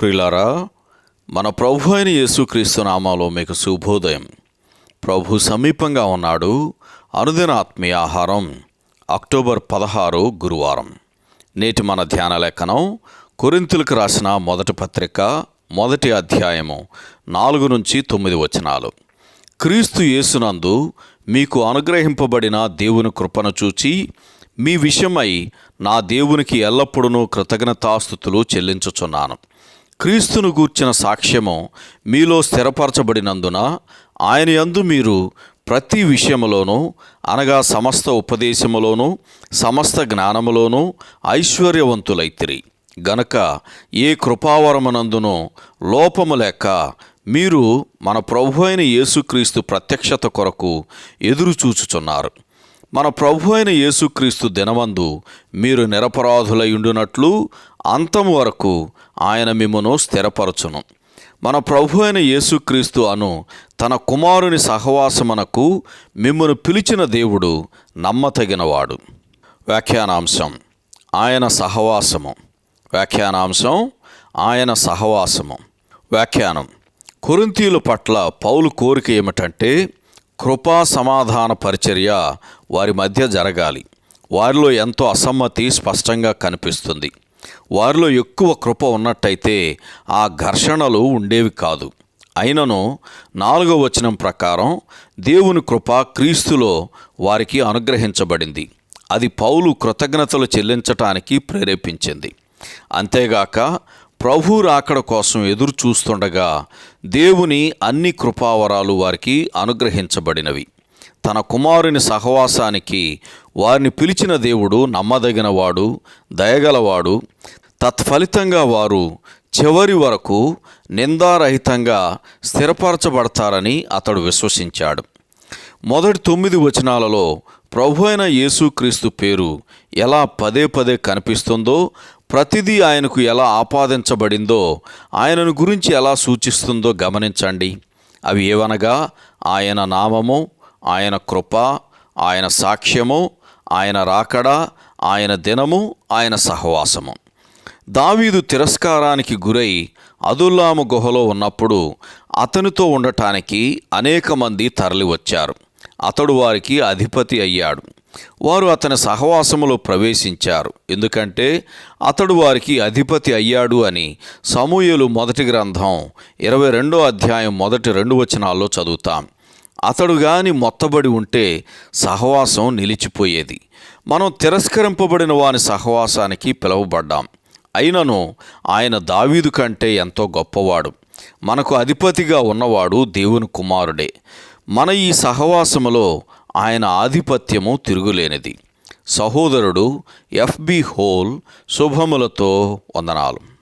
ప్రిలారా మన ప్రభు అయిన యేసుక్రీస్తు నామాలో మీకు శుభోదయం. ప్రభు సమీపంగా ఉన్నాడు. అనుదిన ఆత్మీయ ఆహారం అక్టోబర్ పదహారు గురువారం. నేటి మన ధ్యాన లేఖనం కొరింతులకు రాసిన మొదటి పత్రిక మొదటి అధ్యాయము నాలుగు నుంచి తొమ్మిది వచనాలు. క్రీస్తు యేసునందు మీకు అనుగ్రహింపబడిన దేవుని కృపను చూచి మీ విషయమై నా దేవునికి ఎల్లప్పుడూ కృతజ్ఞతాస్థుతులు చెల్లించుచున్నాను. క్రీస్తును గూర్చిన సాక్ష్యము మీలో స్థిరపరచబడినందున ఆయన యందు మీరు ప్రతి విషయములోనూ అనగా సమస్త ఉపదేశములోనూ సమస్త జ్ఞానములోనూ ఐశ్వర్యవంతులైతిరి. గనక ఏ కృపావరమునందునో లోపము లేక మీరు మన ప్రభు అయిన యేసుక్రీస్తు ప్రత్యక్షత కొరకు ఎదురు చూచుచున్నారు మన ప్రభు అయిన యేసుక్రీస్తు దినమందు మీరు నిరపరాధులై ఉండునట్లు అంతం వరకు ఆయన మిమ్మను స్థిరపరచును. మన ప్రభు అయిన యేసుక్రీస్తు అను తన కుమారుని సహవాసమునకు మిమ్మను పిలిచిన దేవుడు నమ్మతగినవాడు. వ్యాఖ్యానాంశం ఆయన సహవాసము. వ్యాఖ్యానాంశం ఆయన సహవాసము. వ్యాఖ్యానం కొరింతీయుల పట్ల పౌలు కోరిక ఏమిటంటే కృపా సమాధాన పరిచర్య వారి మధ్య జరగాలి. వారిలో ఎంతో అసమ్మతి స్పష్టంగా కనిపిస్తుంది. వారిలో ఎక్కువ కృప ఉన్నట్టయితే ఆ ఘర్షణలు ఉండేవి కాదు. అయినను నాలుగో వచనం ప్రకారం దేవుని కృప క్రీస్తులో వారికి అనుగ్రహించబడింది. అది పౌలు కృతజ్ఞతలు చెల్లించటానికి ప్రేరేపించింది. అంతేగాక ప్రభు రాకడ కోసం ఎదురు చూస్తుండగా దేవుని అన్ని కృపావరాలు వారికి అనుగ్రహించబడినవి. తన కుమారుని సహవాసానికి వారిని పిలిచిన దేవుడు నమ్మదగినవాడు దయగలవాడు. తత్ఫలితంగా వారు చివరి వరకు నిందారహితంగా స్థిరపరచబడతారని అతడు విశ్వసించాడు. మొదటి తొమ్మిది వచనాలలో ప్రభు అయిన యేసుక్రీస్తు పేరు ఎలా పదే పదే కనిపిస్తుందో ప్రతిదీ ఆయనకు ఎలా ఆపాదించబడిందో ఆయనను గురించి ఎలా సూచిస్తుందో గమనించండి. అవి ఏవనగా ఆయన నామము ఆయన కృప ఆయన సాక్ష్యము ఆయన రాకడ ఆయన దినము ఆయన సహవాసము. దావీదు తిరస్కారానికి గురై అదుల్లాము గుహలో ఉన్నప్పుడు అతనితో ఉండటానికి అనేక మంది తరలివచ్చారు. అతడు వారికి అధిపతి అయ్యాడు. వారు అతని సహవాసములో ప్రవేశించారు. ఎందుకంటే అతడు వారికి అధిపతి అయ్యాడు అని సమూయలు మొదటి గ్రంథం ఇరవై రెండో అధ్యాయం మొదటి రెండు వచనాల్లో చదువుతాం. అతడు గాని మొత్తబడి ఉంటే సహవాసం నిలిచిపోయేది. మనం తిరస్కరింపబడిన వాని సహవాసానికి పిలువబడ్డాం. అయినను ఆయన దావీదు కంటే ఎంతో గొప్పవాడు. మనకు అధిపతిగా ఉన్నవాడు దేవుని కుమారుడే. మన ఈ సహవాసములో ఆయన ఆధిపత్యము తిరుగులేనిది. సహోదరుడు ఎఫ్బి హోల్ శుభములతో వందనాలు.